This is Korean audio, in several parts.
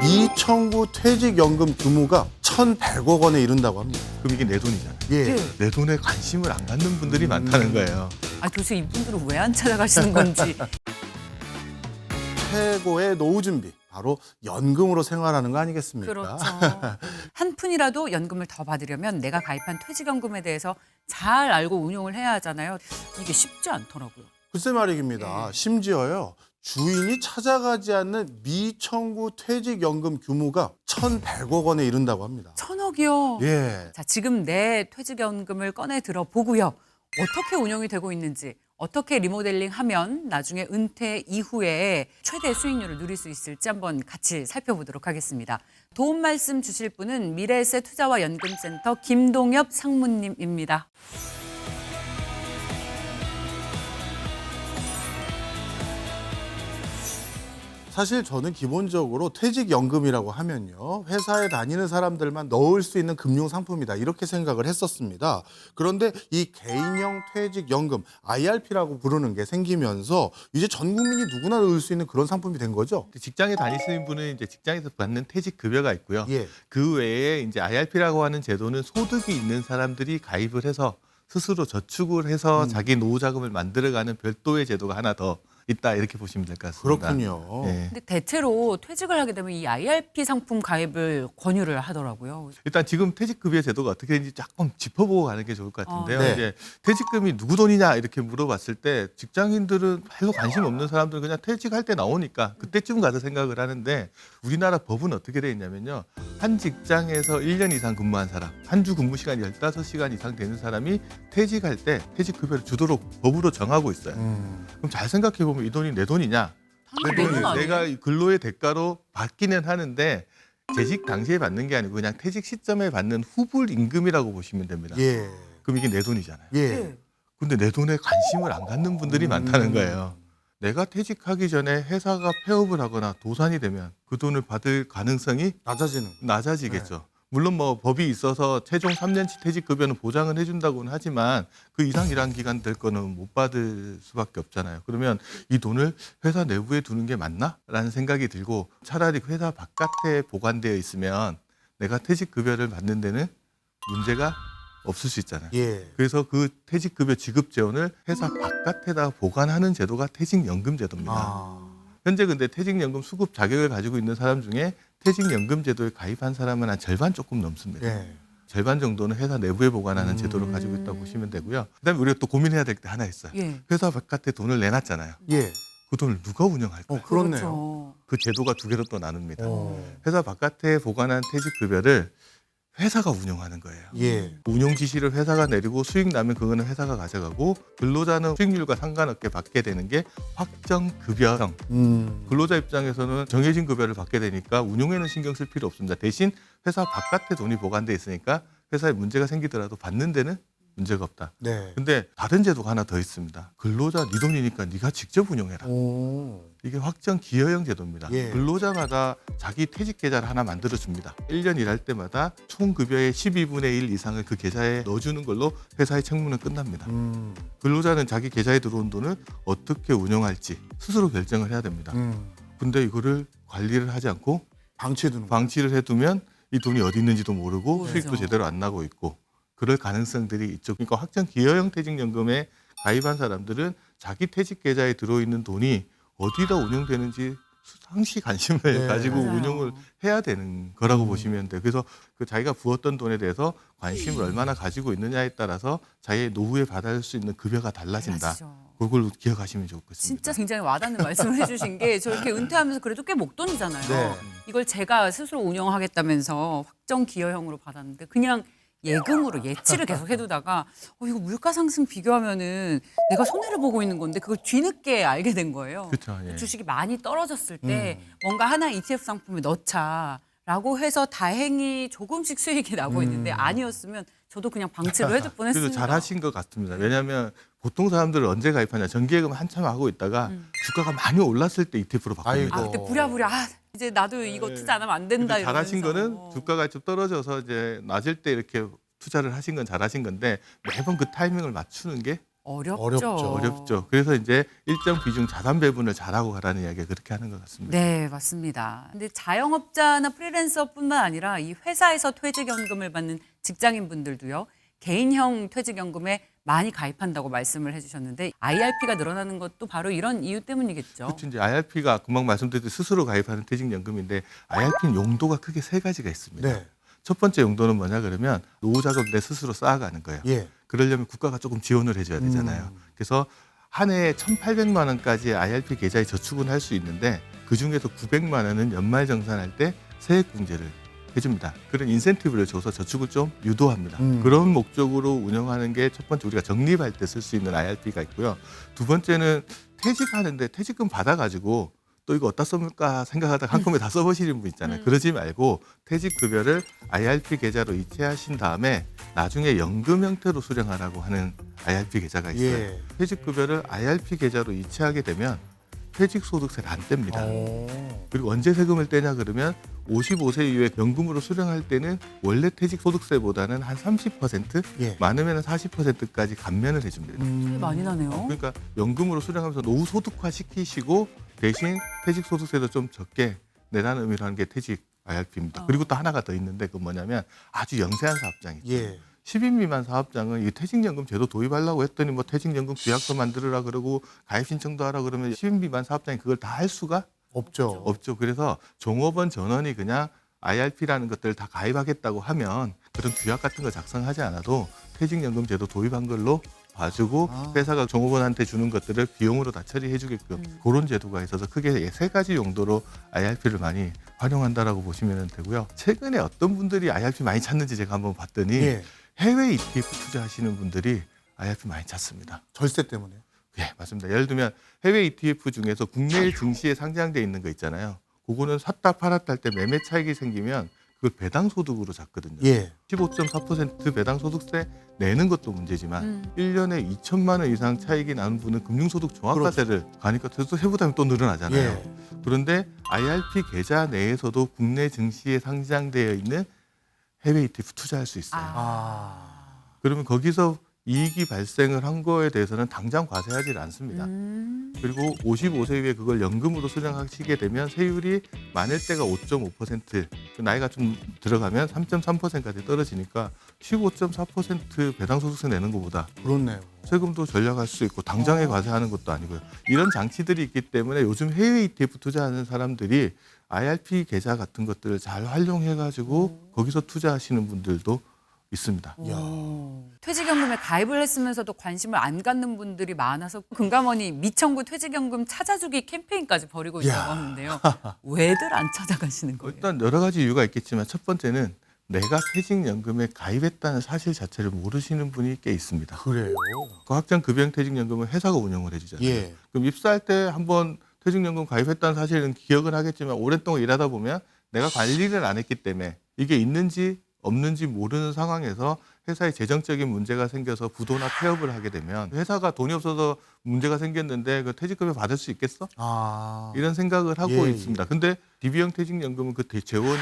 미청구 퇴직연금 규모가 1,100억 원에 이른다고 합니다. 그럼 이게 내 돈이잖아요. 예. 내 돈에 관심을 안 갖는 분들이 많다는 거예요. 아 도대체 이분들은 왜 안 찾아가시는 건지. 최고의 노후 준비 바로 연금으로 생활하는 거 아니겠습니까? 그렇죠. 한 푼이라도 연금을 더 받으려면 내가 가입한 퇴직연금에 대해서 잘 알고 운용을 해야 하잖아요. 이게 쉽지 않더라고요. 글쎄 말입니다. 예. 심지어요. 주인이 찾아가지 않는 미청구 퇴직연금 규모가 1,100억 원에 이른다고 합니다. 천억이요. 예. 자, 지금 내 퇴직연금을 꺼내 들어 보고요. 어떻게 운영이 되고 있는지, 어떻게 리모델링 하면 나중에 은퇴 이후에 최대 수익률을 누릴 수 있을지 한번 같이 살펴보도록 하겠습니다. 도움 말씀 주실 분은 미래에셋 투자와 연금센터 김동엽 상무님입니다. 사실 저는 기본적으로 퇴직연금이라고 하면요. 회사에 다니는 사람들만 넣을 수 있는 금융상품이다. 이렇게 생각을 했었습니다. 그런데 이 개인형 퇴직연금, IRP라고 부르는 게 생기면서 이제 전 국민이 누구나 넣을 수 있는 그런 상품이 된 거죠. 직장에 다니시는 분은 이제 직장에서 받는 퇴직 급여가 있고요. 예. 그 외에 이제 IRP라고 하는 제도는 소득이 있는 사람들이 가입을 해서 스스로 저축을 해서 음. 자기 노후 자금을 만들어가는 별도의 제도가 하나 더 있다 이렇게 보시면 될 것 같습니다. 그렇군요. 예. 근데 대체로 퇴직을 하게 되면 이 IRP 상품 가입을 권유를 하더라고요. 일단 지금 퇴직급여 제도가 어떻게 되는지 조금 짚어보고 가는 게 좋을 것 같은데요. 어, 네. 이제 퇴직금이 누구 돈이냐 이렇게 물어봤을 때 직장인들은 별로 관심 없는 사람들은 그냥 퇴직할 때 나오니까 그때쯤 가서 생각을 하는데 우리나라 법은 어떻게 돼 있냐면요. 한 직장에서 1년 이상 근무한 사람, 한 주 근무 시간이 15시간 이상 되는 사람이 퇴직할 때 퇴직급여를 주도록 법으로 정하고 있어요. 음. 그럼 잘 생각해 보면 이 돈이 내 돈이냐? 당연히 내? 내가 이 근로의 대가로 받기는 하는데 재직 당시에 받는 게 아니고 그냥 퇴직 시점에 받는 후불 임금이라고 보시면 됩니다. 예. 그럼 이게 내 돈이잖아요. 예. 네. 근데 내 돈에 관심을 안 갖는 분들이 음. 많다는 거예요. 내가 퇴직하기 전에 회사가 폐업을 하거나 도산이 되면 그 돈을 받을 가능성이 낮아지는. 낮아지겠죠. 네. 물론 뭐 법이 있어서 최종 3년치 퇴직급여는 보장은 해준다고는 하지만 그 이상 일한 기간 될 거는 못 받을 수밖에 없잖아요. 그러면 이 돈을 회사 내부에 두는 게 맞나?라는 생각이 들고 차라리 회사 바깥에 보관되어 있으면 내가 퇴직급여를 받는 데는 문제가 없을 수 있잖아요. 예. 그래서 그 퇴직급여 지급 재원을 회사 바깥에다 보관하는 제도가 퇴직연금 제도입니다. 아. 현재 근데 퇴직연금 수급 자격을 가지고 있는 사람 중에 퇴직연금 제도에 가입한 사람은 한 절반 조금 넘습니다. 예. 절반 정도는 회사 내부에 보관하는 음. 제도를 가지고 있다고 보시면 되고요. 그다음에 우리가 또 고민해야 될 게 하나 있어요. 예. 회사 바깥에 돈을 내놨잖아요. 예. 그 돈을 누가 운영할까요? 어, 그렇네요. 그렇죠. 그 제도가 두 개로 또 나눕니다. 어. 회사 바깥에 보관한 퇴직급여를 회사가 운영하는 거예요. 예. 운용 지시를 회사가 내리고 수익 나면 그거는 회사가 가져가고 근로자는 수익률과 상관없게 받게 되는 게 확정 급여형. 음. 근로자 입장에서는 정해진 급여를 받게 되니까 운용에는 신경 쓸 필요 없습니다. 대신 회사 바깥에 돈이 보관돼 있으니까 회사에 문제가 생기더라도 받는 데는 문제가 없다. 네. 근데 다른 제도가 하나 더 있습니다. 근로자 네 돈이니까 네가 직접 운영해라. 오. 이게 확정 기여형 제도입니다. 예. 근로자마다 자기 퇴직 계좌를 하나 만들어 줍니다. 1년 일할 때마다 총 급여의 12분의 1 이상을 그 계좌에 넣어주는 걸로 회사의 책무는 끝납니다. 음. 근로자는 자기 계좌에 들어온 돈을 어떻게 운영할지 스스로 결정을 해야 됩니다. 음. 근데 이거를 관리를 하지 않고 방치해 두는 거. 방치를 해두면 이 돈이 어디 있는지도 모르고 맞아. 수익도 제대로 안 나고 있고 그럴 가능성들이 있죠. 그러니까 확정 기여형 퇴직연금에 가입한 사람들은 자기 퇴직 계좌에 들어있는 돈이 어디다 운영되는지 상시 관심을 네. 가지고 맞아요. 운영을 해야 되는 거라고 음. 보시면 돼요. 그래서 그 자기가 부었던 돈에 대해서 관심을 얼마나 가지고 있느냐에 따라서 자기의 노후에 받을 수 있는 급여가 달라진다. 그걸 기억하시면 좋겠습니다. 진짜 굉장히 와닿는 말씀을 해주신 게 저렇게 은퇴하면서 그래도 꽤 목돈이잖아요. 네. 이걸 제가 스스로 운영하겠다면서 확정 기여형으로 받았는데 그냥 예금으로 예치를 계속 해두다가 어 이거 물가 상승 비교하면은 내가 손해를 보고 있는 건데 그걸 뒤늦게 알게 된 거예요. 그렇죠. 예. 주식이 많이 떨어졌을 때 음. 뭔가 하나 ETF 상품에 넣자라고 해서 다행히 조금씩 수익이 나고 있는데 음. 아니었으면 저도 그냥 방치로 해둘 그래서 뻔했습니다. 잘하신 것 같습니다. 왜냐하면 보통 사람들은 언제 가입하냐 정기예금 한참 하고 있다가 음. 주가가 많이 올랐을 때 ETF로. 아 아이고. 그때 부랴부랴 아 이제 나도 이거 네. 투자 안 하면 안 된다 근데 잘하신 이러면서. 거는 주가가 좀 떨어져서 이제 낮을 때 이렇게 투자를 하신 건 잘하신 건데 매번 그 타이밍을 맞추는 게 어렵죠. 어렵죠. 어렵죠. 그래서 이제 일정 비중 자산 배분을 잘하고 가라는 이야기가 그렇게 하는 것 같습니다. 네, 맞습니다. 근데 자영업자나 프리랜서뿐만 아니라 이 회사에서 퇴직연금을 받는 직장인분들도요. 개인형 퇴직연금에 많이 가입한다고 말씀을 해주셨는데 IRP가 늘어나는 것도 바로 이런 이유 때문이겠죠. 그렇죠. 이제 IRP가 금방 말씀드렸듯이 스스로 가입하는 퇴직연금인데 IRP는 용도가 크게 세 가지가 있습니다. 네. 첫 번째 용도는 뭐냐 그러면 노후 자금 내 스스로 쌓아가는 거예요. 예. 그러려면 국가가 조금 지원을 해줘야 되잖아요. 음. 그래서 한 해에 1,800만 원까지 IRP 계좌에 저축은 할 수 있는데 그 중에서 900만 원은 연말 정산할 때 세액공제를 해줍니다. 그런 인센티브를 줘서 저축을 좀 유도합니다. 음. 그런 목적으로 운영하는 게 첫 번째 우리가 적립할 때 쓸 수 있는 IRP가 있고요. 두 번째는 퇴직하는데 퇴직금 받아가지고 또 이거 어디다 써볼까 생각하다가 한꺼번에 다 써버리는 분 있잖아요. 음. 그러지 말고 퇴직급여를 IRP 계좌로 이체하신 다음에 나중에 연금 형태로 수령하라고 하는 IRP 계좌가 있어요. 예. 퇴직급여를 IRP 계좌로 이체하게 되면 퇴직소득세를 안 뗍니다. 어. 그리고 언제 세금을 떼냐 그러면 55세 이후에 연금으로 수령할 때는 원래 퇴직소득세보다는 한 30% 예. 많으면 40%까지 감면을 해줍니다. 음. 많이 나네요. 그러니까 연금으로 수령하면서 노후 소득화 시키시고 대신 퇴직소득세도 좀 적게 내라는 의미로 하는 게 퇴직 IRP입니다. 어. 그리고 또 하나가 더 있는데 그 뭐냐면 아주 영세한 사업장이 있죠. 예. 10인 미만 사업장은 이 퇴직연금 제도 도입하려고 했더니 뭐 퇴직연금 규약서 만들으라 그러고 가입 신청도 하라 그러면 10인 미만 사업장이 그걸 다 할 수가 없죠. 없죠. 그래서 종업원 전원이 그냥 IRP라는 것들을 다 가입하겠다고 하면 그런 규약 같은 거 작성하지 않아도 퇴직연금 제도 도입한 걸로 봐주고 아. 회사가 종업원한테 주는 것들을 비용으로 다 처리해주게끔 음. 그런 제도가 있어서 크게 세 가지 용도로 IRP를 많이 활용한다라고 보시면 되고요. 최근에 어떤 분들이 IRP 많이 찾는지 제가 한번 봤더니 예. 해외 ETF 투자하시는 분들이 IRP 많이 찾습니다. 절세 때문에. 예, 맞습니다. 예를 들면 해외 ETF 중에서 국내 증시에 상장돼 있는 거 있잖아요. 그거는 샀다 팔았다 할 때 매매 차익이 생기면 그걸 배당 소득으로 잡거든요. 예. 15.4% 배당 소득세 내는 것도 문제지만 음. 일 1년에 2천만 원 이상 차익이 나는 분은 금융소득 종합과세를 가니까 또 해보다면 또 늘어나잖아요. 예. 그런데 IRP 계좌 내에서도 국내 증시에 상장되어 있는 해외 ETF 투자할 수 있어요. 아. 그러면 거기서 이익이 발생을 한 거에 대해서는 당장 과세하지 않습니다. 음. 그리고 55세 이후에 그걸 연금으로 수령하시게 되면 세율이 많을 때가 5.5%, 그 나이가 좀 들어가면 3.3%까지 떨어지니까 15.4% 배당소득세 내는 것보다 그렇네요. 세금도 절약할 수 있고 당장에 어. 과세하는 것도 아니고요. 이런 장치들이 있기 때문에 요즘 해외 ETF 투자하는 사람들이 IRP 계좌 같은 것들을 잘 활용해가지고 거기서 투자하시는 분들도 있습니다. 퇴직연금에 가입을 했으면서도 관심을 안 갖는 분들이 많아서 금감원이 미청구 퇴직연금 찾아주기 캠페인까지 벌이고 있다고 야. 하는데요. 왜들 안 찾아가시는 거예요? 일단 여러 가지 이유가 있겠지만 첫 번째는 내가 퇴직연금에 가입했다는 사실 자체를 모르시는 분이 꽤 있습니다. 그래요. 과학장 급여행퇴직연금은 회사가 운영을 해주잖아요. 예. 그럼 입사할 때 한번 퇴직연금 가입했다는 사실은 기억은 하겠지만 오랫동안 일하다 보면 내가 관리를 안 했기 때문에 이게 있는지 없는지 모르는 상황에서 회사에 재정적인 문제가 생겨서 부도나 폐업을 하게 되면 회사가 돈이 없어서 문제가 생겼는데 그 퇴직급여 받을 수 있겠어? 아. 이런 생각을 하고 예, 예. 있습니다. 근데 DB형 퇴직연금은 그 대- 재원이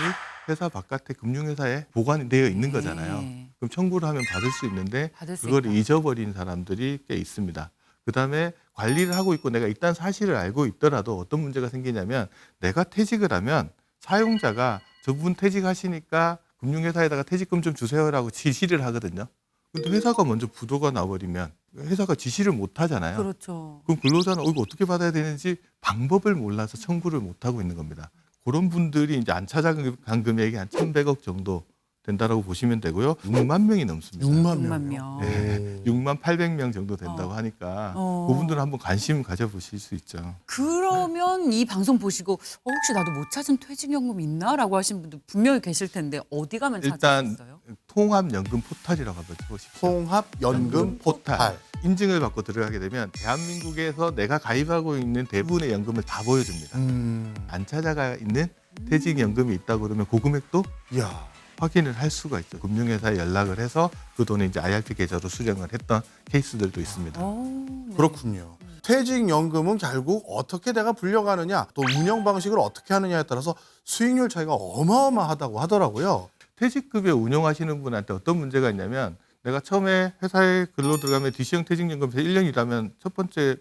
회사 바깥에 금융회사에 보관이 되어 있는 거잖아요. 네. 그럼 청구를 하면 받을 수 있는데 받을 수 그걸 있다. 잊어버린 사람들이 꽤 있습니다. 그다음에 관리를 하고 있고 내가 일단 사실을 알고 있더라도 어떤 문제가 생기냐면 내가 퇴직을 하면 사용자가 저분 퇴직하시니까 금융회사에다가 퇴직금 좀 주세요라고 지시를 하거든요. 근데 회사가 먼저 부도가 나버리면 회사가 지시를 못 하잖아요. 그렇죠. 그럼 근로자는 어, 이거 어떻게 받아야 되는지 방법을 몰라서 청구를 못 하고 있는 겁니다. 그런 분들이 이제 안 찾아간 금액이 한 1,100억 정도 된다라고 보시면 되고요. 6만 명이 넘습니다. 6만 6만 명. 명. 네, 6만 800명 정도 된다고 어. 하니까 어. 그분들은 한번 관심 가져보실 수 있죠. 그러면 이 방송 보시고 어, 혹시 나도 못 찾은 퇴직연금 있나라고 하신 분들 분명히 계실 텐데 어디 가면 찾을 일단 수 있어요? 통합연금 포털이라고 한번 쳐보십시오. 통합 연금 포탈. 인증을 받고 들어가게 되면 대한민국에서 내가 가입하고 있는 대부분의 연금을 다 보여줍니다. 음. 안 찾아가 있는 퇴직연금이 있다 그러면 그 금액도 야. 확인을 할 수가 있죠. 금융회사에 연락을 해서 그 돈을 이제 IRP 계좌로 수령을 했던 케이스들도 있습니다. 어, 네. 그렇군요. 퇴직연금은 결국 어떻게 내가 불려가느냐 또 운영 방식을 어떻게 하느냐에 따라서 수익률 차이가 어마어마하다고 하더라고요. 퇴직급여 운영하시는 분한테 어떤 문제가 있냐면 내가 처음에 회사에 근로 들어가면 DC형 퇴직연금에서 1년 일하면 첫 번째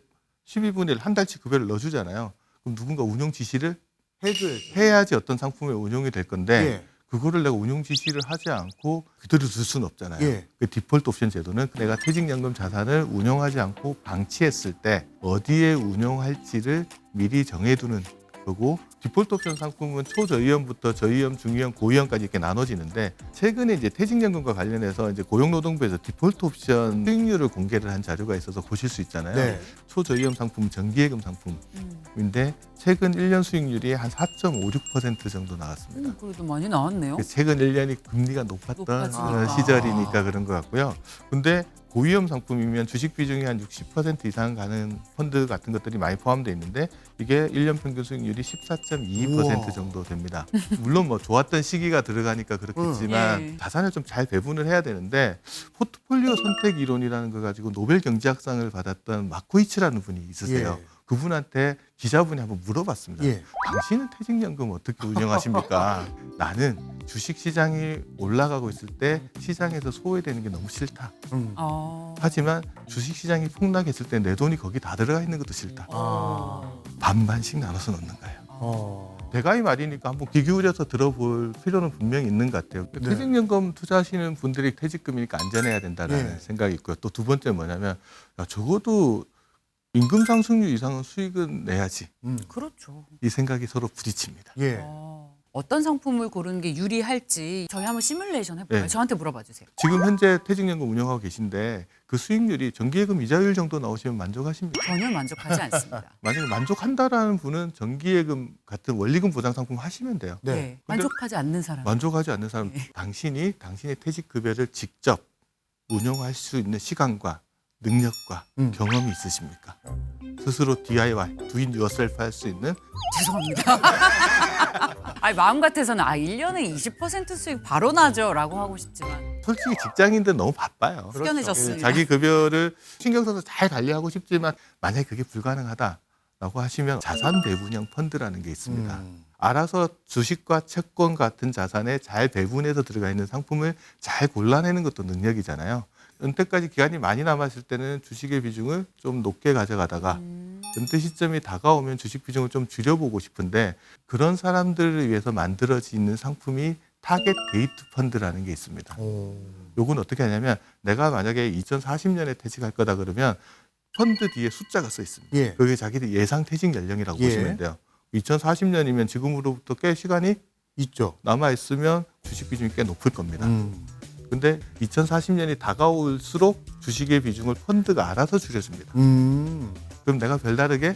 12분의 1, 한 달치 급여를 넣어주잖아요. 그럼 누군가 운용 지시를 해줘야죠. 해야지 어떤 상품이 운용이 될 건데 예. 그거를 내가 운용 지시를 하지 않고 그대로 둘 수는 없잖아요. 예. 그 디폴트 옵션 제도는 내가 퇴직연금 자산을 운용하지 않고 방치했을 때 어디에 운용할지를 미리 정해두는 거고 디폴트 옵션 상품은 초저위험부터 저위험, 중위험, 고위험까지 이렇게 나눠지는데 최근에 이제 퇴직연금과 관련해서 이제 고용노동부에서 디폴트 옵션 수익률을 공개를 한 자료가 있어서 보실 수 있잖아요. 네. 초저위험 상품, 정기예금 상품인데 음. 최근 1년 수익률이 한 4.56% 정도 나왔습니다. 음, 그래도 많이 나왔네요. 그 최근 1년이 금리가 높았던 높아지니까. 시절이니까 그런 것 같고요. 근데 고위험 상품이면 주식 비중이 한 60% 이상 가는 펀드 같은 것들이 많이 포함되어 있는데 이게 1년 평균 수익률이 14.22% 우와. 정도 됩니다. 물론 뭐 좋았던 시기가 들어가니까 그렇겠지만 음. 예. 자산을 좀 잘 배분을 해야 되는데 포트폴리오 선택 이론이라는 거 가지고 노벨 경제학상을 받았던 마코이츠라는 분이 있으세요. 예. 그분한테 기자분이 한번 물어봤습니다. 예. 당신은 퇴직연금 어떻게 운영하십니까? 나는 주식 시장이 올라가고 있을 때 시장에서 소외되는 게 너무 싫다. 음. 어. 하지만 주식 시장이 폭락했을 때 내 돈이 거기 다 들어가 있는 것도 싫다. 아. 반반씩 나눠서 넣는 거예요. 어. 대가이 말이니까 한번 귀 기울여서 들어볼 필요는 분명히 있는 것 같아요. 네. 퇴직연금 투자하시는 분들이 퇴직금이니까 안전해야 된다는 네. 생각이 있고요. 또 두 번째 뭐냐면 야, 적어도 임금 상승률 이상은 수익은 내야지. 음. 그렇죠. 이 생각이 서로 부딪힙니다. 예. 어. 어떤 상품을 고르는 게 유리할지 저희 한번 시뮬레이션 해볼까요? 네. 저한테 물어봐 주세요. 지금 현재 퇴직연금 운영하고 계신데 그 수익률이 정기예금 이자율 정도 나오시면 만족하십니까? 전혀 만족하지 않습니다. 만약에 만족한다라는 분은 정기예금 같은 원리금 보장 상품 하시면 돼요. 네. 네. 만족하지 않는 사람. 만족하지 않는 사람, 네. 당신이 당신의 퇴직급여를 직접 운영할 수 있는 시간과 능력과 음. 경험이 있으십니까? 스스로 DIY, do it yourself 할 수 있는 죄송합니다. 아니, 마음 같아서는 아 1년에 20% 수익 바로 나죠라고 하고 싶지만 솔직히 직장인들 너무 바빠요. 숙연해졌습니다. 예, 자기 급여를 신경 써서 잘 관리하고 싶지만 만약에 그게 불가능하다라고 하시면 자산 배분형 펀드라는 게 있습니다. 음. 알아서 주식과 채권 같은 자산에 잘 배분해서 들어가 있는 상품을 잘 골라내는 것도 능력이잖아요. 은퇴까지 기간이 많이 남았을 때는 주식의 비중을 좀 높게 가져가다가 음, 은퇴 시점이 다가오면 주식 비중을 좀 줄여보고 싶은데 그런 사람들을 위해서 만들어지는 상품이 타겟 데이트 펀드라는 게 있습니다. 오. 요건 어떻게 하냐면 내가 만약에 2040년에 퇴직할 거다 그러면 펀드 뒤에 숫자가 써 있습니다. 예. 그게 자기들 예상 퇴직 연령이라고 예. 보시면 돼요. 2040년이면 지금으로부터 꽤 시간이 있죠. 남아 있으면 주식 비중이 꽤 높을 겁니다. 음. 근데 2040년이 다가올수록 주식의 비중을 펀드가 알아서 줄여줍니다. 음. 그럼 내가 별다르게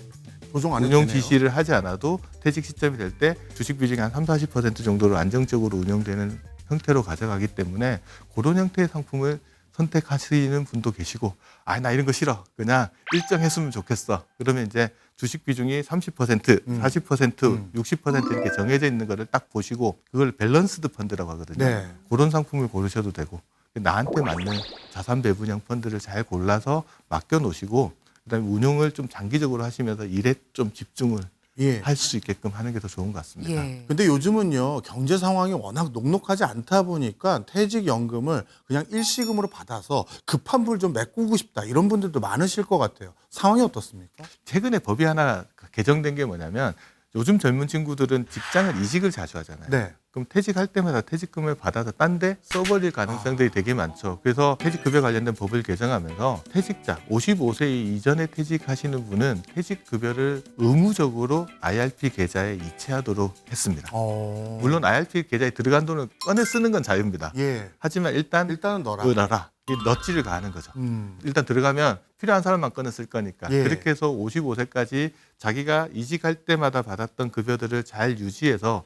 조정 안 운용. 지시를 하지 않아도 퇴직 시점이 될 때 주식 비중이 한 3, 40% 정도로 안정적으로 운영되는 형태로 가져가기 때문에 그런 형태의 상품을 선택하시는 분도 계시고 아 나 이런 거 싫어 그냥 일정 했으면 좋겠어 그러면 이제 주식 비중이 30% 음. 40% 음. 60% 이렇게 정해져 있는 거를 딱 보시고 그걸 밸런스드 펀드라고 하거든요 네. 그런 상품을 고르셔도 되고 나한테 맞는 자산 배분형 펀드를 잘 골라서 맡겨 놓으시고 그다음에 운용을 좀 장기적으로 하시면서 일에 좀 집중을 예. 할 수 있게끔 하는 게 더 좋은 것 같습니다. 예. 근데 요즘은요 경제 상황이 워낙 녹록하지 않다 보니까 퇴직 연금을 그냥 일시금으로 받아서 급한 불 좀 메꾸고 싶다 이런 분들도 많으실 것 같아요. 상황이 어떻습니까? 최근에 법이 하나 개정된 게 뭐냐면 요즘 젊은 친구들은 직장을 이직을 자주 하잖아요. 네. 그럼 퇴직할 때마다 퇴직금을 받아서 딴 데 써버릴 가능성들이 되게 많죠. 그래서 퇴직급여 관련된 법을 개정하면서 퇴직자 55세 이전에 퇴직하시는 분은 퇴직급여를 의무적으로 IRP 계좌에 이체하도록 했습니다. 어. 물론 IRP 계좌에 들어간 돈을 꺼내 쓰는 건 자유입니다. 예. 하지만 일단 일단은 넣어라. 넣어라. 이 넛지를 가는 거죠. 음. 일단 들어가면 필요한 사람만 꺼내 쓸 거니까 예. 그렇게 해서 55세까지 자기가 이직할 때마다 받았던 급여들을 잘 유지해서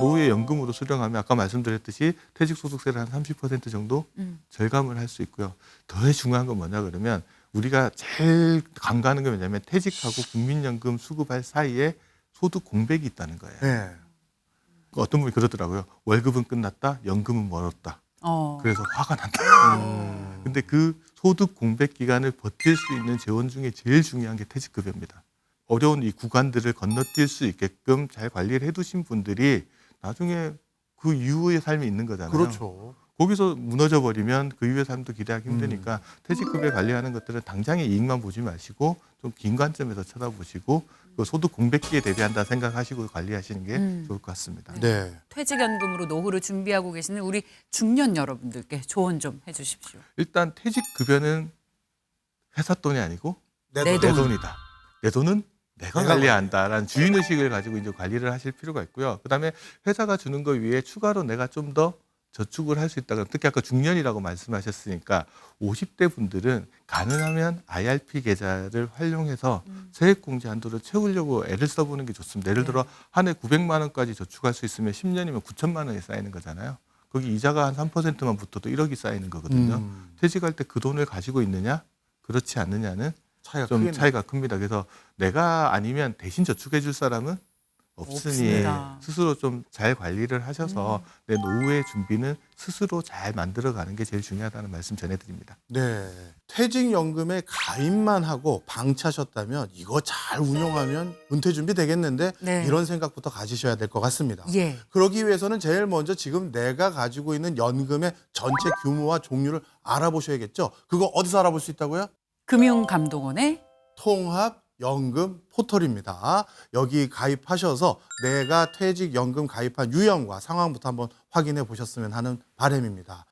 노후에 연금으로 수령하면 아까 말씀드렸듯이 퇴직소득세를 한 30% 정도 음. 절감을 할 수 있고요. 더 중요한 건 뭐냐 그러면 우리가 제일 강조하는 게 뭐냐면 퇴직하고 국민연금 수급할 사이에 소득 공백이 있다는 거예요. 예. 어떤 분이 그러더라고요. 월급은 끝났다, 연금은 멀었다. 어. 그래서 화가 난다. 음. 근데 그 소득 공백 기간을 버틸 수 있는 재원 중에 제일 중요한 게 퇴직급여입니다. 어려운 이 구간들을 건너뛸 수 있게끔 잘 관리를 해두신 분들이 나중에 그 이후의 삶이 있는 거잖아요. 그렇죠. 거기서 무너져 버리면 그 이후의 삶도 기대하기 힘드니까 퇴직급여 관리하는 것들은 당장의 이익만 보지 마시고 좀 긴 관점에서 쳐다보시고 그 소득 공백기에 대비한다 생각하시고 관리하시는 게 음. 좋을 것 같습니다. 네. 퇴직연금으로 노후를 준비하고 계시는 우리 중년 여러분들께 조언 좀 해주십시오. 일단 퇴직급여는 회사 돈이 아니고 내 내 돈. 내 돈. 돈이다. 내 돈은 내가 관리한다라는 주인 의식을 가지고 이제 관리를 하실 필요가 있고요. 그다음에 회사가 주는 거 위에 추가로 내가 좀 더 저축을 할 수 있다. 특히 아까 중년이라고 말씀하셨으니까 50대 분들은 가능하면 IRP 계좌를 활용해서 세액공제 한도를 채우려고 애를 써보는 게 좋습니다. 예를 들어 한 해 900만 원까지 저축할 수 있으면 10년이면 9천만 원이 쌓이는 거잖아요. 거기 이자가 한 3%만 붙어도 1억이 쌓이는 거거든요. 음, 퇴직할 때 그 돈을 가지고 있느냐 그렇지 않느냐는 차이가 좀 크겠네요. 차이가 큽니다. 그래서 내가 아니면 대신 저축해 줄 사람은 없으니 없습니다. 스스로 좀 잘 관리를 하셔서 내 노후의 준비는 스스로 잘 만들어 가는 게 제일 중요하다는 말씀 전해드립니다. 네. 퇴직연금에 가입만 하고 방치하셨다면 이거 잘 운용하면 은퇴 준비 되겠는데 네. 이런 생각부터 가지셔야 될 것 같습니다. 예. 그러기 위해서는 제일 먼저 지금 내가 가지고 있는 연금의 전체 규모와 종류를 알아보셔야겠죠. 그거 어디서 알아볼 수 있다고요? 금융감독원의 통합 연금 포털입니다. 여기 가입하셔서 내가 퇴직연금 가입한 유형과 상황부터 한번 확인해 보셨으면 하는 바람입니다.